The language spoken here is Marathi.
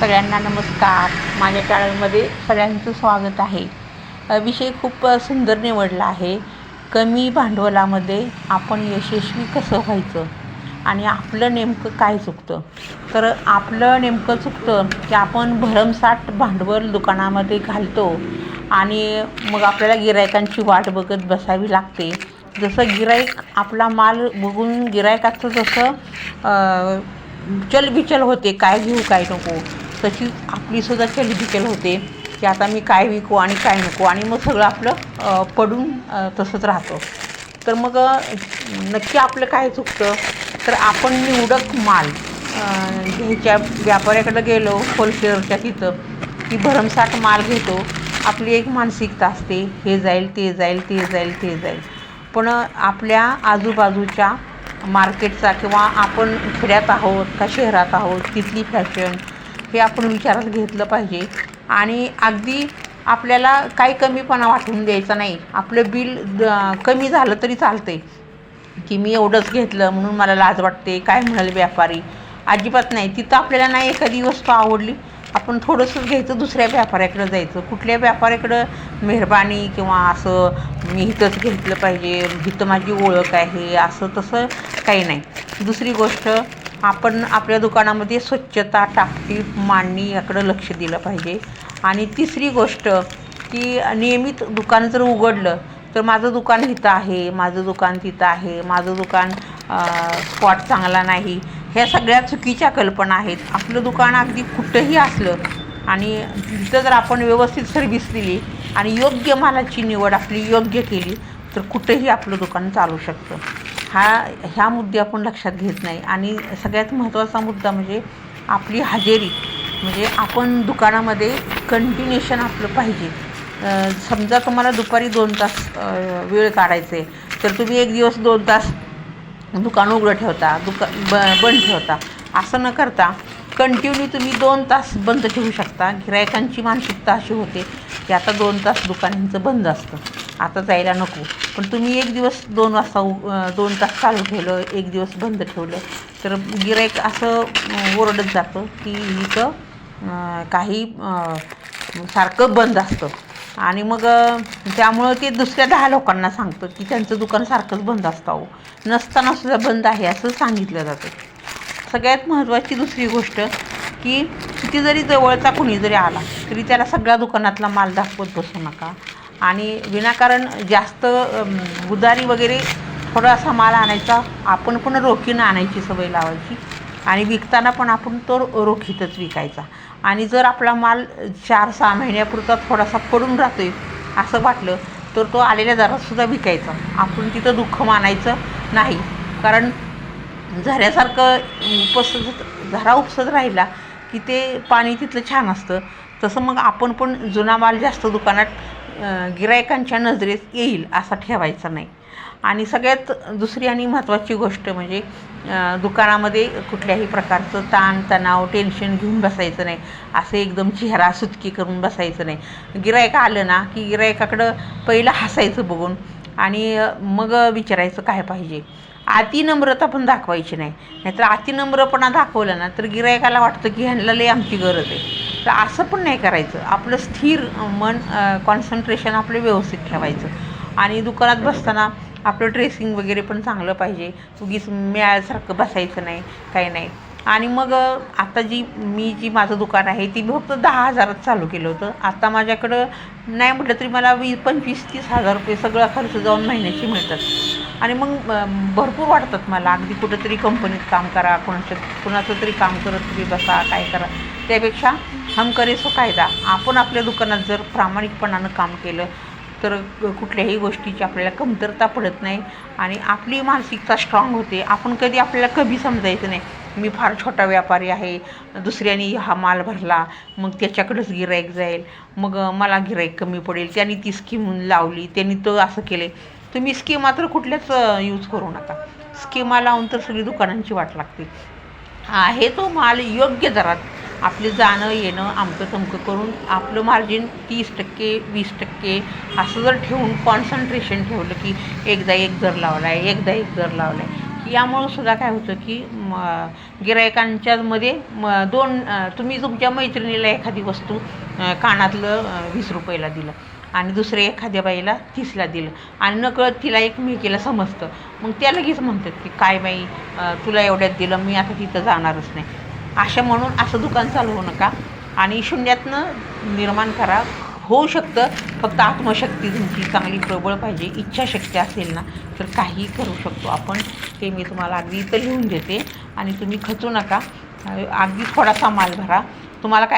सगळ्यांना नमस्कार. माझ्या चॅनलमध्ये सगळ्यांचं स्वागत आहे. विषय खूप सुंदर निवडला आहे. कमी भांडवलामध्ये आपण यशस्वी कसं व्हायचं आणि आपलं नेमकं काय चुकतं? तर आपलं नेमकं चुकतं की आपण भरमसाठ भांडवल दुकानामध्ये घालतो आणि मग आपल्याला गिरायकांची वाट बघत बसावी लागते. जसं गिरायक आपला माल बघून गिरायकाचं जसं चलबिचल होते काय घेऊ काय नको. तशी आपलीसुद्धा चलबिचल होते की आता मी काय विकू आणि काय नको आणि मग सगळं आपलं पडून तसंच राहतं. तर मग नक्की आपलं काय चुकतं? तर आपण निवडक माल घ्यायच्या व्यापाऱ्याकडं गेलो होलसेलरच्या तिथं की भरमसाठ माल घेतो आपली एक मानसिकता असते हे जाईल ते जाईल ते जाईल ते जाईल. पण आपल्या आजूबाजूच्या मार्केटचा किंवा आपण खेड्यात आहोत का शहरात आहोत तिथली फॅशन हे आपण विचारात घेतलं पाहिजे. आणि अगदी आपल्याला काही कमीपणा वाटून द्यायचा नाही. आपलं बिल द- कमी झालं तरी चालते की मी एवढंच घेतलं म्हणून मला लाज वाटते. काय म्हणाल व्यापारी? अजिबात नाही. तिथं आपल्याला नाही एखादी वस्तू आवडली आपण थोडंसं घ्यायचं दुसऱ्या व्यापाऱ्याकडं जायचं. कुठल्या व्यापाऱ्याकडं मेहरबानी किंवा असं मी इथंच घेतलं पाहिजे इथं माझी ओळख आहे असं तसं काही नाही. दुसरी गोष्ट आपण आपल्या दुकानामध्ये स्वच्छता टापटीप मांडणी याकडं लक्ष दिलं पाहिजे. आणि तिसरी गोष्ट की नियमित दुकान जर उघडलं तर माझं दुकान इथं आहे माझं दुकान तिथं आहे माझं दुकान स्पॉट चांगला नाही. ह्या सगळ्या चुकीच्या कल्पना आहेत. आपलं दुकान अगदी कुठंही असलं आणि तिथं जर आपण व्यवस्थित सर्व्हिस दिली आणि योग्य मालाची निवड आपली योग्य केली तर कुठंही आपलं दुकान चालू शकतं. हा ह्या मुद्दे आपण लक्षात घेत नाही. आणि सगळ्यात महत्त्वाचा मुद्दा म्हणजे आपली हजेरी. म्हणजे आपण दुकानामध्ये कंटिन्युएशन आपलं पाहिजे. समजा तुम्हाला दुपारी दोन तास वेळ वेळ काढायचे तर तुम्ही एक दिवस दोन तास दुकान उघडं ठेवता दुका ब बंद ठेवता. असं न करता कंटिन्यू तुम्ही दोन तास बंद ठेवू शकता. गिरायकांची मानसिकता अशी होते की आता दोन तास दुकानांचं बंद असतं. आता जायला नको. पण तुम्ही एक दिवस दोन वाजता दोन तास चालू ठेवलं एक दिवस बंद ठेवलं तर गिरायक असं ओरडत जातं की इथं काही सारखं बंद असतं. आणि मग त्यामुळं ते दुसऱ्या दहा लोकांना सांगतं की त्यांचं दुकान सारखंच बंद असतं अहो. नसताना सुद्धा बंद आहे असं सांगितलं जातं. सगळ्यात महत्त्वाची दुसरी गोष्ट की किती जरी जवळचा कुणी जरी आला तरी त्याला सगळ्या दुकानातला माल दाखवत बसू नका. आणि विनाकारण जास्त अम, उदारी वगैरे थोडासा माल आणायचा आपण पण रोखीनं आणायची सवय लावायची. आणि विकताना पण आपण तो रोखीतच विकायचा. आणि जर आपला माल चार सहा महिन्यापुरता थोडासा पडून राहतोय असं वाटलं तर तो आलेल्या दरातसुद्धा विकायचा. आपण तिथं दुःख मानायचं नाही. कारण झऱ्यासारखं उपसत झरा उपसत राहिला की ते पाणी तिथलं छान असतं. तसं मग आपण पण जुना माल जास्त दुकानात गिरायकांच्या नजरेत येईल असा ठेवायचा नाही. आणि सगळ्यात दुसरी आणि महत्त्वाची गोष्ट म्हणजे दुकानामध्ये कुठल्याही प्रकारचं ताण तणाव टेन्शन घेऊन बसायचं नाही. असं एकदम चेहरा सुतकी करून बसायचं नाही. गिरायक आलं ना की गिरायकाकडं पहिलं हसायचं बघून आणि मग विचारायचं काय पाहिजे? अतिनम्रता पण दाखवायची नाही. नाहीतर अतिनम्रपणा दाखवलं ना तर गिरायकाला वाटतं की ह्यांना लई आमची गरज आहे. तर असं पण नाही करायचं. आपलं स्थिर मन कॉन्सन्ट्रेशन आपलं व्यवस्थित ठेवायचं. आणि दुकानात बसताना आपलं ड्रेसिंग वगैरे पण चांगलं पाहिजे. उगीच मिळाल्यासारखं बसायचं नाही काही नाही. आणि मग आता जी मी जी माझं दुकान आहे ती फक्त दहा हजारात चालू केलं होतं. आता माझ्याकडं नाही म्हटलं तरी मला वीस पंचवीस तीस हजार रुपये सगळा खर्च जाऊन महिन्याची मिळतात. आणि मग भरपूर वाटतात मला. अगदी कुठंतरी कंपनीत काम करा कोणाच्या कुणाचं तरी काम करत तुम्ही बसा काय करा. त्यापेक्षा हम करे सो कायदा आपण आपल्या दुकानात जर प्रामाणिकपणानं काम केलं तर कुठल्याही गोष्टीची आपल्याला कमतरता पडत नाही. आणि आपली मानसिकता स्ट्रॉंग होते. आपण कधी आपल्याला कमी समजायचं नाही. मी फार छोटा व्यापारी आहे दुसऱ्याने हा माल भरला मग त्याच्याकडंच गिराईक जाईल मग मला गिराईक कमी पडेल त्यांनी ती स्कीम लावली त्यांनी तो असं केले. तुम्ही स्कीम मात्र कुठल्याच यूज करू नका. स्कीमा लावून तर सगळी दुकानांची वाट लागते. आहे तो माल योग्य दरात आपले जाणं येणं आमचं तमकं करून आपलं मार्जिन तीस टक्के वीस टक्के असं जर ठेवून कॉन्सन्ट्रेशन ठेवलं की एकदा एक दर लावला आहे एकदा एक दर लावला आहे यामुळं सुद्धा काय होतं की म गिरायकांच्यामध्ये म दोन तुम्ही तुमच्या मैत्रिणीला एखादी वस्तू कानातलं वीस रुपयाला दिलं आणि दुसरे एखाद्या बाईला तीसला दिलं आणि नकळत तिला एकमेकीला समजतं. मग त्या लगेच म्हणतात की काय बाई तुला एवढ्यात दिलं मी आता तिथं जाणारच नाही. अशा म्हणून असं दुकान चालवू नका आणि शून्यातनं निर्माण करा होऊ शकतं फक्त आत्मशक्ती तुमची चांगली प्रबळ पाहिजे इच्छाशक्ती असेल ना तर काहीही करू शकतो. आपण ते मी तुम्हाला अगदी इथं लिहून देते. आणि तुम्ही खचू नका. अगदी थोडासा माल भरा. तुम्हाला काय